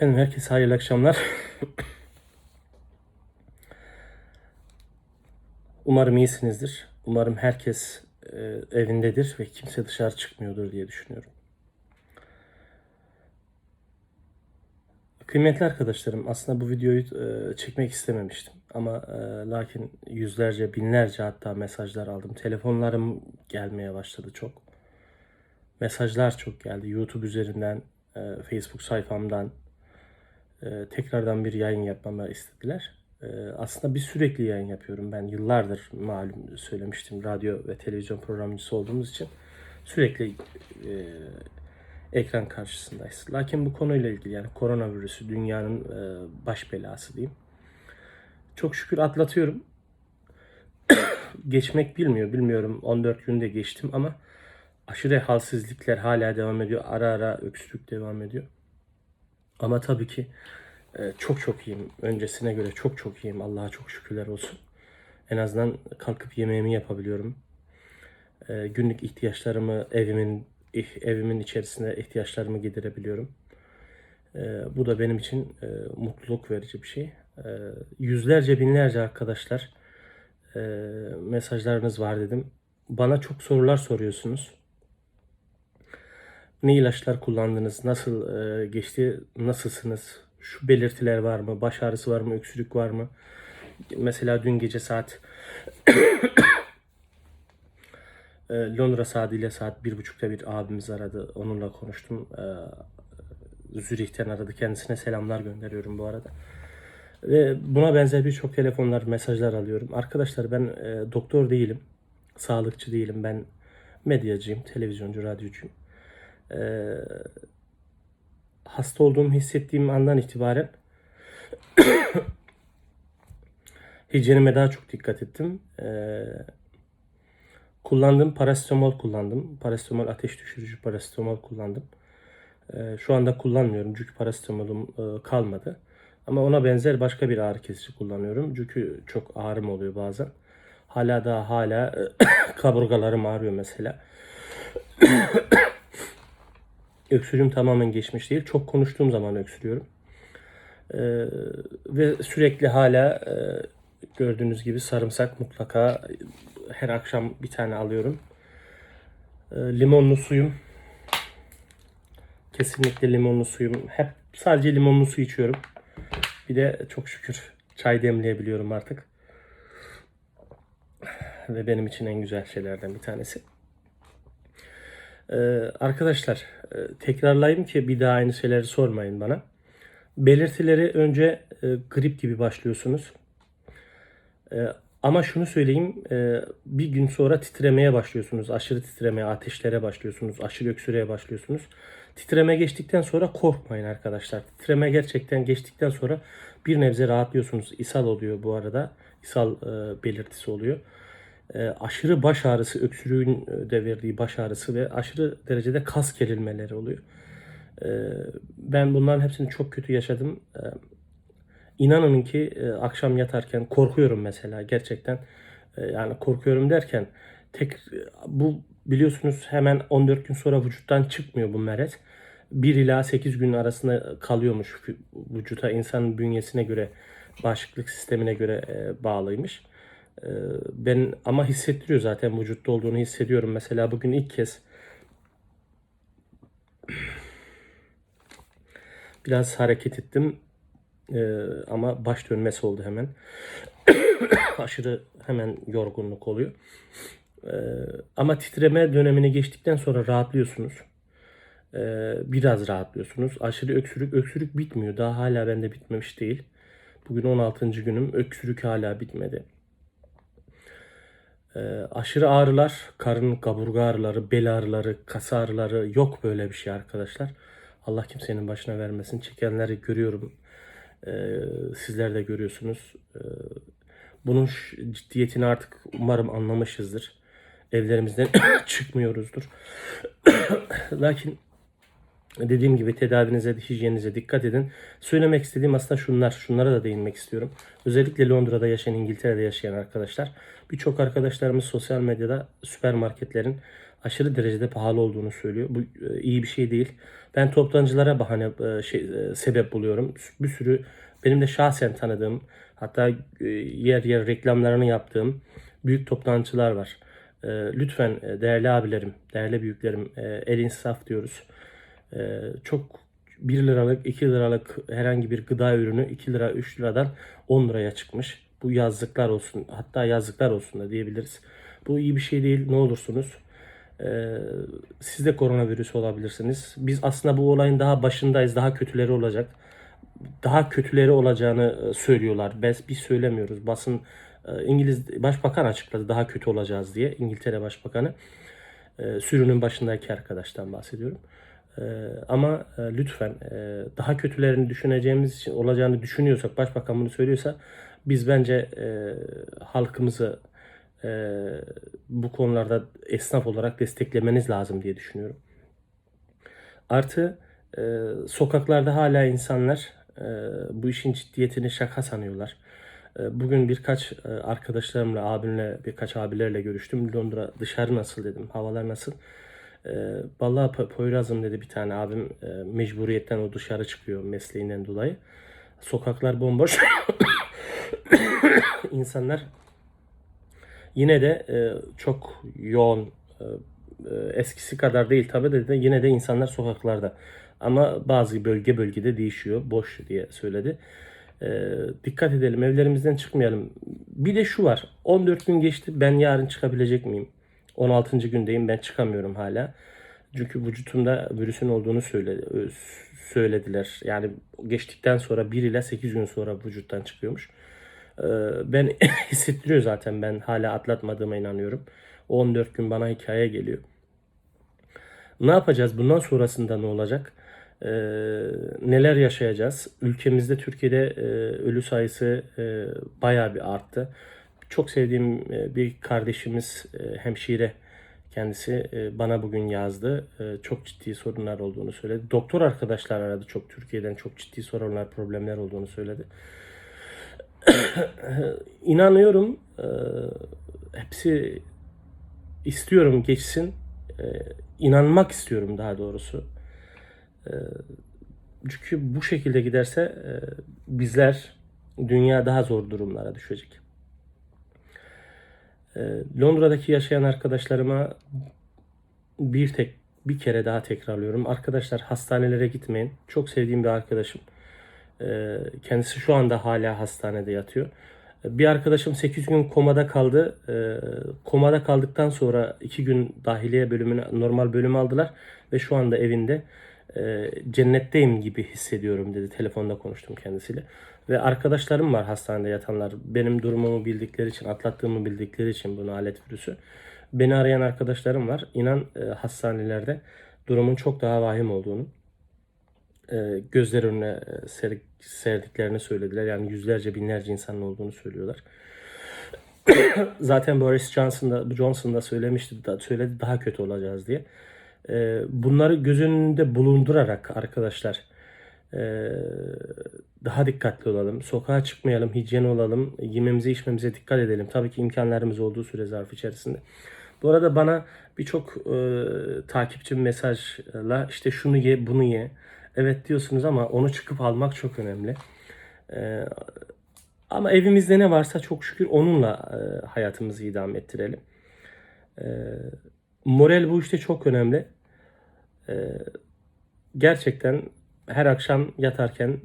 Efendim herkese hayırlı akşamlar. Umarım iyisinizdir. Umarım herkes e, evindedir ve kimse dışarı çıkmıyordur diye düşünüyorum. Kıymetli arkadaşlarım, aslında bu videoyu e, çekmek istememiştim. Ama e, lakin yüzlerce, binlerce hatta mesajlar aldım. Telefonlarım gelmeye başladı çok. Mesajlar çok geldi. YouTube üzerinden, e, Facebook sayfamdan e, tekrardan bir yayın yapmamı istediler. E, aslında bir sürekli yayın yapıyorum. Ben yıllardır malum söylemiştim radyo ve televizyon programcısı olduğumuz için sürekli e, ekran karşısındayız. Lakin bu konuyla ilgili yani koronavirüsü dünyanın e, baş belası diyeyim. Çok şükür atlatıyorum. Geçmek bilmiyor. Bilmiyorum 14 günde geçtim ama aşırı halsizlikler hala devam ediyor. Ara ara öksürük devam ediyor. Ama tabii ki e, çok çok iyiyim. Öncesine göre çok çok iyiyim. Allah'a çok şükürler olsun. En azından kalkıp yemeğimi yapabiliyorum. E, günlük ihtiyaçlarımı evimin evimin içerisinde ihtiyaçlarımı giderebiliyorum. E, bu da benim için mutluluk verici bir şey. Yüzlerce binlerce arkadaşlar mesajlarınız var dedim. Bana çok sorular soruyorsunuz. Ne ilaçlar kullandınız? Nasıl e, geçti? Nasılsınız? Şu belirtiler var mı? Baş ağrısı var mı? Öksürük var mı? Mesela dün gece saat e, Londra saatiyle saat bir buçukta bir abimiz aradı. Onunla konuştum. E, Zürih'ten aradı. Kendisine selamlar gönderiyorum bu arada. Ve buna benzer birçok telefonlar, mesajlar alıyorum. Arkadaşlar ben e, doktor değilim. Sağlıkçı değilim. Ben medyacıyım, televizyoncu, radyocuyum. E, hasta olduğumu hissettiğim andan itibaren hijyenime daha çok dikkat ettim. E, kullandığım parasetamol kullandım. Parasetamol ateş düşürücü parasetamol kullandım. E, şu anda kullanmıyorum çünkü parasetamolum e, kalmadı. Ama ona benzer başka bir ağrı kesici kullanıyorum. Çünkü çok ağrım oluyor bazen. Hala da hala kaburgalarım ağrıyor mesela. Öksürüğüm tamamen geçmiş değil. Çok konuştuğum zaman öksürüyorum. Ee, ve sürekli hala e, gördüğünüz gibi sarımsak mutlaka her akşam bir tane alıyorum. Ee, limonlu suyum. Kesinlikle limonlu suyum. Hep sadece limonlu su içiyorum. Bir de çok şükür çay demleyebiliyorum artık. Ve benim için en güzel şeylerden bir tanesi. Ee, arkadaşlar e, tekrarlayayım ki bir daha aynı şeyleri sormayın bana. Belirtileri önce e, grip gibi başlıyorsunuz. E, ama şunu söyleyeyim e, bir gün sonra titremeye başlıyorsunuz. Aşırı titremeye, ateşlere başlıyorsunuz. Aşırı öksürüğe başlıyorsunuz. Titreme geçtikten sonra korkmayın arkadaşlar. Titreme gerçekten geçtikten sonra bir nebze rahatlıyorsunuz. İshal oluyor bu arada. İshal belirtisi oluyor. E, aşırı baş ağrısı, öksürüğün e, de verdiği baş ağrısı ve aşırı derecede kas gerilmeleri oluyor. E, ben bunların hepsini çok kötü yaşadım. İnanın ki akşam yatarken korkuyorum mesela gerçekten. Yani korkuyorum derken tek bu biliyorsunuz hemen 14 gün sonra vücuttan çıkmıyor bu meret. 1 ila 8 gün arasında kalıyormuş vücuta insanın bünyesine göre bağışıklık sistemine göre bağlıymış. E, ben ama hissettiriyor zaten vücutta olduğunu hissediyorum. Mesela bugün ilk kez biraz hareket ettim. E, ama baş dönmesi oldu hemen. Aşırı hemen yorgunluk oluyor. E, ama titreme dönemine geçtikten sonra rahatlıyorsunuz. E, biraz rahatlıyorsunuz. Aşırı öksürük, öksürük bitmiyor. Daha hala bende bitmemiş değil. Bugün 16. günüm. Öksürük hala bitmedi. E, aşırı ağrılar, karın kaburga ağrıları, bel ağrıları, kas ağrıları yok böyle bir şey arkadaşlar. Allah kimsenin başına vermesin. Çekenleri görüyorum. E, sizler de görüyorsunuz. E, bunun ciddiyetini artık umarım anlamışızdır. Evlerimizden çıkmıyoruzdur. Lakin dediğim gibi tedavinize, hijyeninize dikkat edin. Söylemek istediğim aslında şunlar. Şunlara da değinmek istiyorum. Özellikle Londra'da yaşayan, İngiltere'de yaşayan arkadaşlar. Birçok arkadaşlarımız sosyal medyada süpermarketlerin aşırı derecede pahalı olduğunu söylüyor. Bu e, iyi bir şey değil. Ben toptancılara bahane e, şey e, sebep buluyorum. Bir sürü benim de şahsen tanıdığım hatta yer yer reklamlarını yaptığım büyük toptancılar var. Lütfen değerli abilerim, değerli büyüklerim el insaf diyoruz. E, çok 1 liralık, 2 liralık herhangi bir gıda ürünü 2 lira, 3 liradan 10 liraya çıkmış. Bu yazlıklar olsun, hatta yazlıklar olsun da diyebiliriz. Bu iyi bir şey değil. Ne olursunuz. Ee, siz de koronavirüs olabilirsiniz. Biz aslında bu olayın daha başındayız. Daha kötüleri olacak. Daha kötüleri olacağını e, söylüyorlar. Biz, biz söylemiyoruz. Basın e, İngiliz Başbakan açıkladı daha kötü olacağız diye. İngiltere Başbakanı. E, sürünün başındaki arkadaştan bahsediyorum. E, ama e, lütfen e, daha kötülerini düşüneceğimiz için olacağını düşünüyorsak Başbakan bunu söylüyorsa biz bence e, halkımızı bu konularda esnaf olarak desteklemeniz lazım diye düşünüyorum. Artı sokaklarda hala insanlar bu işin ciddiyetini şaka sanıyorlar. Bugün birkaç arkadaşlarımla, abimle, birkaç abilerle görüştüm. Londra dışarı nasıl dedim, havalar nasıl? E, vallahi Po- Poyraz'ım dedi bir tane abim mecburiyetten o dışarı çıkıyor mesleğinden dolayı. Sokaklar bomboş. İnsanlar yine de çok yoğun eskisi kadar değil tabi de, de yine de insanlar sokaklarda. Ama bazı bölge bölgede değişiyor. Boş diye söyledi. E, dikkat edelim evlerimizden çıkmayalım. Bir de şu var 14 gün geçti ben yarın çıkabilecek miyim? 16. gündeyim ben çıkamıyorum hala. Çünkü vücutumda virüsün olduğunu söyle, söylediler. Yani geçtikten sonra 1 ile 8 gün sonra vücuttan çıkıyormuş. Ee, ben hissettiriyor zaten ben hala atlatmadığıma inanıyorum. O 14 gün bana hikaye geliyor. Ne yapacağız? Bundan sonrasında ne olacak? Ee, neler yaşayacağız? Ülkemizde Türkiye'de e, ölü sayısı e, bayağı bir arttı. Çok sevdiğim e, bir kardeşimiz e, hemşire kendisi e, bana bugün yazdı. Çok ciddi sorunlar olduğunu söyledi. Doktor arkadaşlar aradı çok Türkiye'den çok ciddi sorunlar, problemler olduğunu söyledi. İnanıyorum hepsi istiyorum geçsin. İnanmak istiyorum daha doğrusu. Çünkü bu şekilde giderse bizler dünya daha zor durumlara düşecek. E, Londra'daki yaşayan arkadaşlarıma bir tek bir kere daha tekrarlıyorum. Arkadaşlar hastanelere gitmeyin. Çok sevdiğim bir arkadaşım. E, kendisi şu anda hala hastanede yatıyor. Bir arkadaşım 8 gün komada kaldı. Komada kaldıktan sonra 2 gün dahiliye bölümüne normal bölüm aldılar ve şu anda evinde e, cennetteyim gibi hissediyorum dedi. Telefonda konuştum kendisiyle. Ve arkadaşlarım var hastanede yatanlar. Benim durumumu bildikleri için, atlattığımı bildikleri için bunu alet virüsü. Beni arayan arkadaşlarım var. İnan e, hastanelerde durumun çok daha vahim olduğunu, e, gözler önüne e, ser, serdiklerini söylediler. Yani yüzlerce binlerce insanın olduğunu söylüyorlar. Zaten Boris Johnson da, Johnson da söylemişti, da, söyledi daha kötü olacağız diye. E, bunları göz önünde bulundurarak arkadaşlar e, daha dikkatli olalım. Sokağa çıkmayalım, hijyen olalım, yememize içmemize dikkat edelim. Tabii ki imkanlarımız olduğu süre zarfı içerisinde. Bu arada bana birçok e, takipçim mesajla işte şunu ye, bunu ye. Evet diyorsunuz ama onu çıkıp almak çok önemli. E, ama evimizde ne varsa çok şükür onunla e, hayatımızı idame ettirelim. E, moral bu işte çok önemli. E, gerçekten her akşam yatarken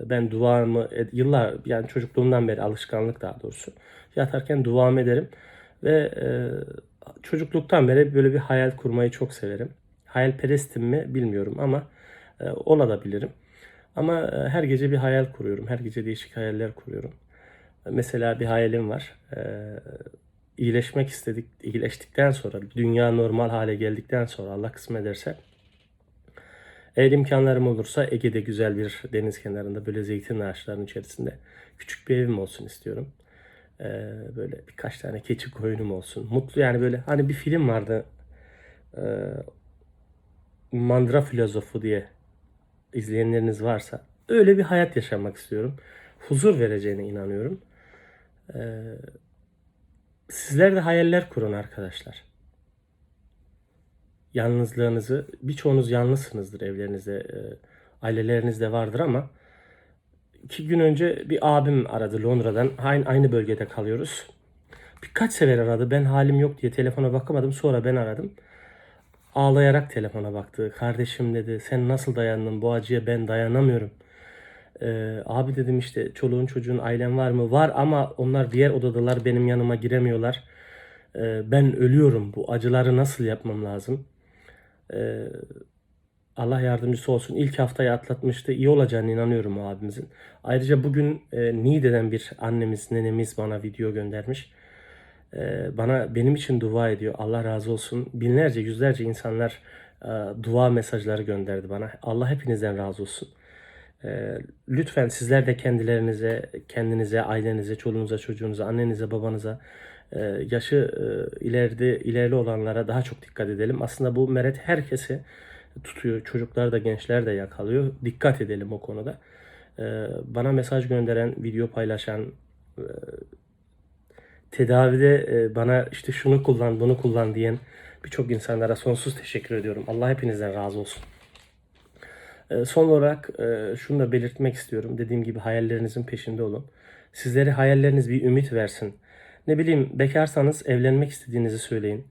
ben duamı yıllar yani çocukluğumdan beri alışkanlık daha doğrusu yatarken duamı ederim ve e, çocukluktan beri böyle bir hayal kurmayı çok severim. Hayalperestim mi bilmiyorum ama e, olabilirim. Ama e, her gece bir hayal kuruyorum. Her gece değişik hayaller kuruyorum. Mesela bir hayalim var. E, iyileşmek istedik, iyileştikten sonra, dünya normal hale geldikten sonra Allah kısmet ederse eğer imkanlarım olursa Ege'de güzel bir deniz kenarında böyle zeytin ağaçlarının içerisinde küçük bir evim olsun istiyorum. Ee, böyle birkaç tane keçi koyunum olsun. Mutlu yani böyle hani bir film vardı. Ee, Mandıra Filozofu diye izleyenleriniz varsa öyle bir hayat yaşamak istiyorum. Huzur vereceğine inanıyorum. Ee, sizler de hayaller kurun arkadaşlar. yalnızlığınızı, birçoğunuz yalnızsınızdır evlerinizde, e, ailelerinizde vardır ama iki gün önce bir abim aradı Londra'dan. Aynı, aynı bölgede kalıyoruz. Birkaç sefer aradı. Ben halim yok diye telefona bakamadım. Sonra ben aradım. Ağlayarak telefona baktı. Kardeşim dedi sen nasıl dayandın bu acıya ben dayanamıyorum. Ee, abi dedim işte çoluğun çocuğun ailen var mı? Var ama onlar diğer odadalar benim yanıma giremiyorlar. Ee, ben ölüyorum. Bu acıları nasıl yapmam lazım? Ee, Allah yardımcısı olsun. İlk haftayı atlatmıştı. İyi olacağını inanıyorum abimizin. Ayrıca bugün e, Niğde'den bir annemiz, nenemiz bana video göndermiş. E, bana benim için dua ediyor. Allah razı olsun. Binlerce, yüzlerce insanlar e, dua mesajları gönderdi bana. Allah hepinizden razı olsun. E, lütfen sizler de kendilerinize, kendinize, ailenize, çoluğunuza, çocuğunuza, annenize, babanıza, e, yaşı e, ileride ilerli olanlara daha çok dikkat edelim. Aslında bu meret herkesi tutuyor. Çocuklar da gençler de yakalıyor. Dikkat edelim o konuda. E, bana mesaj gönderen, video paylaşan, e, tedavide bana işte şunu kullan, bunu kullan diyen birçok insanlara sonsuz teşekkür ediyorum. Allah hepinizden razı olsun. E, Son olarak e, şunu da belirtmek istiyorum. Dediğim gibi hayallerinizin peşinde olun. Sizlere hayalleriniz bir ümit versin. Ne bileyim bekarsanız evlenmek istediğinizi söyleyin.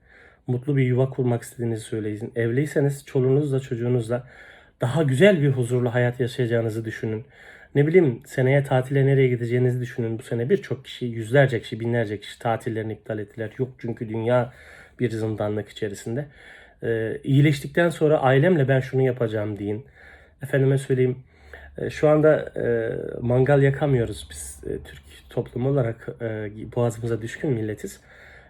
Mutlu bir yuva kurmak istediğinizi söyleyin. Evliyseniz çoluğunuzla çocuğunuzla daha güzel bir huzurlu hayat yaşayacağınızı düşünün. Ne bileyim seneye tatile nereye gideceğinizi düşünün. Bu sene birçok kişi, yüzlerce kişi, binlerce kişi tatillerini iptal ettiler. Yok çünkü dünya bir zindanlık içerisinde. Ee, iyileştikten sonra ailemle ben şunu yapacağım deyin. Efendime söyleyeyim e, şu anda e, mangal yakamıyoruz biz e, Türk toplumu olarak e, boğazımıza düşkün milletiz.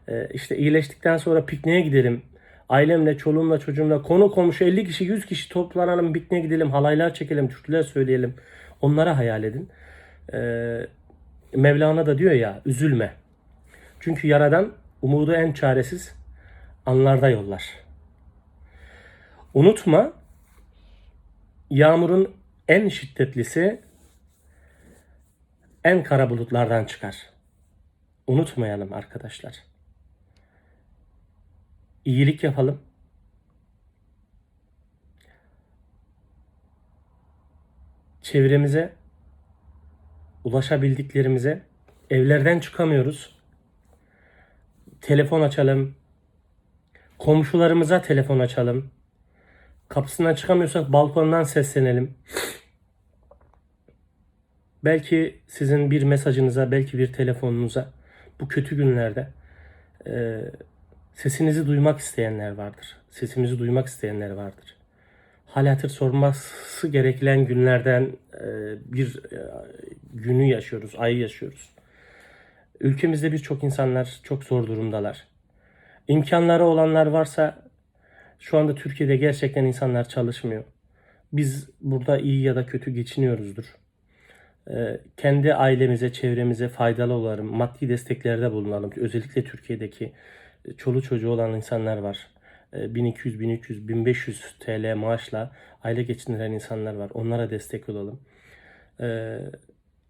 E, işte iyileştikten sonra pikniğe gidelim. Ailemle, çoluğumla, çocuğumla, konu komşu 50 kişi, 100 kişi toplanalım, pikniğe gidelim, halaylar çekelim, türküler söyleyelim. Onlara hayal edin. E, Mevlana da diyor ya, üzülme. Çünkü Yaradan umudu en çaresiz anlarda yollar. Unutma, yağmurun en şiddetlisi en kara bulutlardan çıkar. Unutmayalım arkadaşlar. İyilik yapalım. Çevremize, ulaşabildiklerimize evlerden çıkamıyoruz. Telefon açalım. Komşularımıza telefon açalım. Kapısından çıkamıyorsak balkondan seslenelim. Belki sizin bir mesajınıza, belki bir telefonunuza bu kötü günlerde e, sesinizi duymak isteyenler vardır. Sesimizi duymak isteyenler vardır. Hal hatır sorması gereken günlerden e, bir e, günü yaşıyoruz, ayı yaşıyoruz. Ülkemizde birçok insanlar çok zor durumdalar. İmkanları olanlar varsa şu anda Türkiye'de gerçekten insanlar çalışmıyor. Biz burada iyi ya da kötü geçiniyoruzdur. Ee, kendi ailemize, çevremize faydalı olalım, maddi desteklerde bulunalım. Özellikle Türkiye'deki e, çolu çocuğu olan insanlar var. Ee, 1200, 1300, 1500 TL maaşla aile geçindiren insanlar var. Onlara destek olalım. Ee,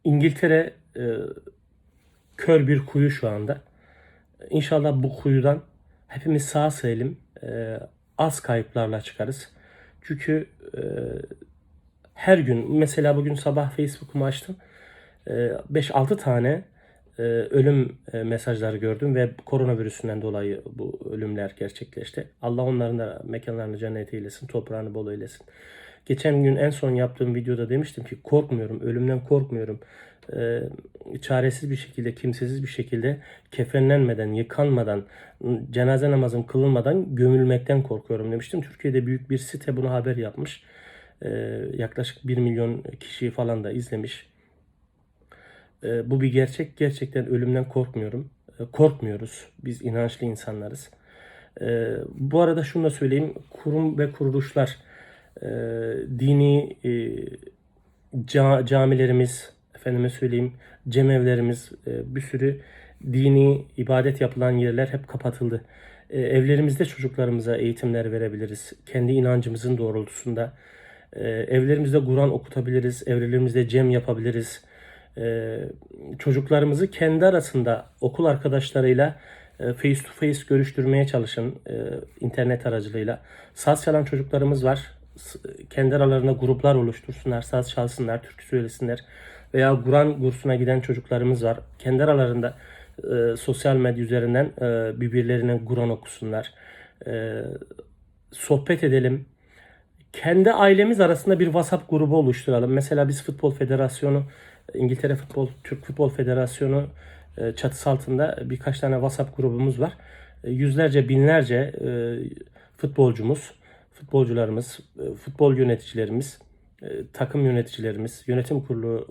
İngiltere e, kör bir kuyu şu anda. İnşallah bu kuyudan hepimiz sağ salim e, az kayıplarla çıkarız. Çünkü e, her gün mesela bugün sabah Facebook'umu açtım. E, 5-6 tane e, ölüm e, mesajları gördüm ve koronavirüsünden dolayı bu ölümler gerçekleşti. Allah onların da mekanlarını cennet eylesin, toprağını bol eylesin. Geçen gün en son yaptığım videoda demiştim ki korkmuyorum, ölümden korkmuyorum. Ee, çaresiz bir şekilde, kimsesiz bir şekilde kefenlenmeden, yıkanmadan, cenaze namazım kılınmadan gömülmekten korkuyorum demiştim. Türkiye'de büyük bir site bunu haber yapmış. Ee, yaklaşık 1 milyon kişiyi falan da izlemiş. Ee, bu bir gerçek. Gerçekten ölümden korkmuyorum. Ee, korkmuyoruz. Biz inançlı insanlarız. Ee, bu arada şunu da söyleyeyim. Kurum ve kuruluşlar, e, dini e, ca- camilerimiz, efendime söyleyeyim cemevlerimiz, e, bir sürü dini ibadet yapılan yerler hep kapatıldı. E, evlerimizde çocuklarımıza eğitimler verebiliriz. Kendi inancımızın doğrultusunda. E, evlerimizde Kur'an okutabiliriz. Evlerimizde cem yapabiliriz. E, çocuklarımızı kendi arasında okul arkadaşlarıyla face to face görüştürmeye çalışın internet aracılığıyla. Saz çalan çocuklarımız var. Kendi aralarında gruplar oluştursunlar, saz çalsınlar, türkü söylesinler. Veya Kur'an kursuna giden çocuklarımız var. Kendi aralarında e, sosyal medya üzerinden e, birbirlerine Kur'an okusunlar. E, sohbet edelim. Kendi ailemiz arasında bir WhatsApp grubu oluşturalım. Mesela biz Futbol Federasyonu, İngiltere Futbol, Türk Futbol Federasyonu e, çatısı altında birkaç tane WhatsApp grubumuz var. E, Yüzlerce, binlerce e, futbolcumuz, futbolcularımız, e, futbol yöneticilerimiz, takım yöneticilerimiz, yönetim kurulu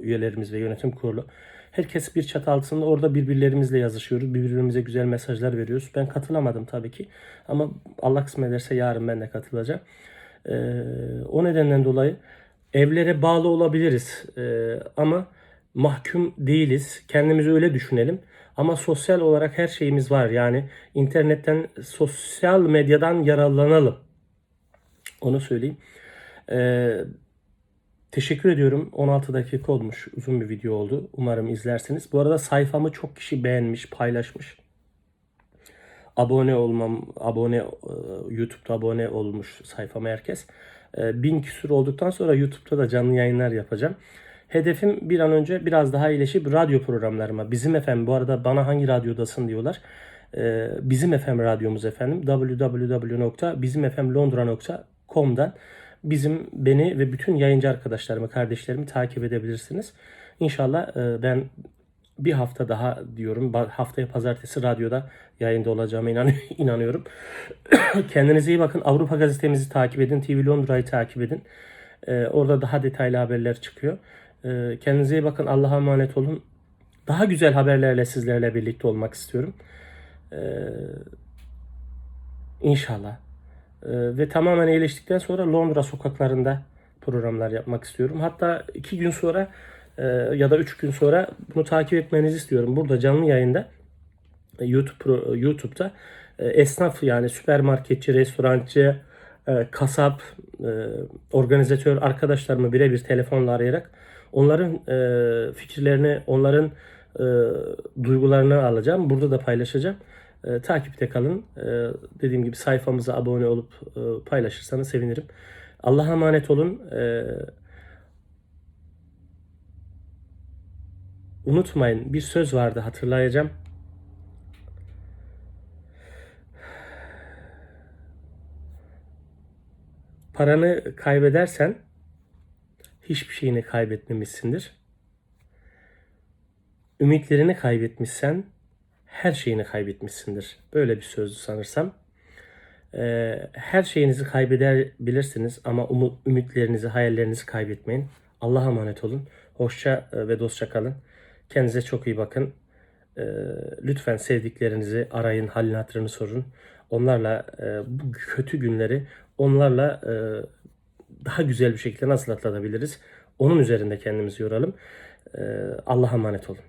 e, üyelerimiz ve yönetim kurulu herkes bir çatı altında orada birbirlerimizle yazışıyoruz. Birbirimize güzel mesajlar veriyoruz. Ben katılamadım tabii ki ama Allah kısmet ederse yarın ben de katılacağım. Ee, o nedenden dolayı evlere bağlı olabiliriz ama mahkum değiliz. Kendimizi öyle düşünelim. Ama sosyal olarak her şeyimiz var. Yani internetten, sosyal medyadan yararlanalım. Onu söyleyeyim. Ee, teşekkür ediyorum. 16 dakika olmuş. Uzun bir video oldu. Umarım izlersiniz. Bu arada sayfamı çok kişi beğenmiş, paylaşmış abone olmam, abone e, YouTube'da abone olmuş sayfama herkes. E, Bin küsur olduktan sonra YouTube'da da canlı yayınlar yapacağım. Hedefim bir an önce biraz daha iyileşip radyo programlarıma. Bizim FM bu arada bana hangi radyodasın diyorlar. E, Bizim FM radyomuz efendim. www.bizimfmlondra.com'dan bizim beni ve bütün yayıncı arkadaşlarımı, kardeşlerimi takip edebilirsiniz. İnşallah e, ben bir hafta daha diyorum. Haftaya pazartesi radyoda yayında olacağıma inan- inanıyorum. Kendinize iyi bakın. Avrupa gazetemizi takip edin. TV Londra'yı takip edin. Ee, orada daha detaylı haberler çıkıyor. Ee, kendinize iyi bakın. Allah'a emanet olun. Daha güzel haberlerle sizlerle birlikte olmak istiyorum. İnşallah. Ee, ve tamamen iyileştikten sonra Londra sokaklarında programlar yapmak istiyorum. Hatta iki gün sonra e, ya da üç gün sonra bunu takip etmenizi istiyorum. Burada canlı yayında e, YouTube pro- YouTube'da e, esnaf yani süpermarketçi, restorancı, e, kasap, e, organizatör arkadaşlarımı birebir telefonla arayarak onların e, fikirlerini, onların e, duygularını alacağım. Burada da paylaşacağım. E, takipte kalın. E, dediğim gibi sayfamıza abone olup e, paylaşırsanız sevinirim. Allah'a emanet olun. E, unutmayın bir söz vardı hatırlayacağım. Paranı kaybedersen hiçbir şeyini kaybetmemişsindir. Ümitlerini kaybetmişsen her şeyini kaybetmişsindir. Böyle bir sözdü sanırsam. Ee, her şeyinizi kaybedebilirsiniz ama umu- ümitlerinizi, hayallerinizi kaybetmeyin. Allah'a emanet olun. Hoşça e, ve dostça kalın. Kendinize çok iyi bakın. Ee, lütfen sevdiklerinizi arayın, halini hatırını sorun. Onlarla e, bu kötü günleri onlarla e, daha güzel bir şekilde nasıl atlatabiliriz? Onun üzerinde kendimizi yoralım. Ee, Allah'a emanet olun.